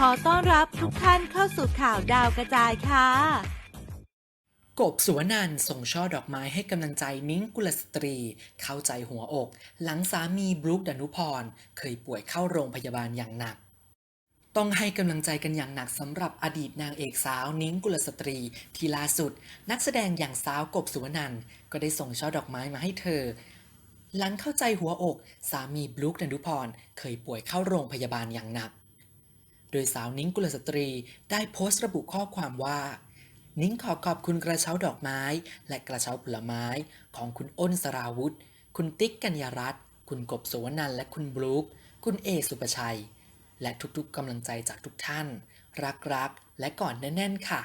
ขอต้อนรับทุกท่านเข้าสู่ข่าวดาวกระจายค่ะ กบสุวนันส่งช่อดอกไม้ให้กำลังใจนิ้งกุลสตรี เข้าใจหัวอก หลังสามีบรูคดนุพร เคยป่วยเข้าโรงพยาบาลอย่างหนักต้องให้กำลังใจกันอย่างหนักสำหรับอดีตนางเอกสาวนิ้งกุลสตรี ที่ล่าสุด นักแสดงอย่างสาวกบสุวนันก็ได้ส่งช่อดอกไม้มาให้เธอ หลังเข้าใจหัวอก สามีบรูคดนุพร เคยป่วยเข้าโรงพยาบาลอย่างหนัก ดยสาวนิ้งกุลสตรีได้โพสต์ระบุข้อความว่า นิ้งขอขอบคุณกระเช้าดอกไม้ และกระเช้าผลไม้ของคุณอ้นสราวุธ คุณติ๊กกัญญารัตน์คุณกบสวนันและคุณบลูคคุณเอสุปชัย และทุกๆกำลังใจจากทุกท่าน รักรักๆและก่อนแน่นๆค่ะ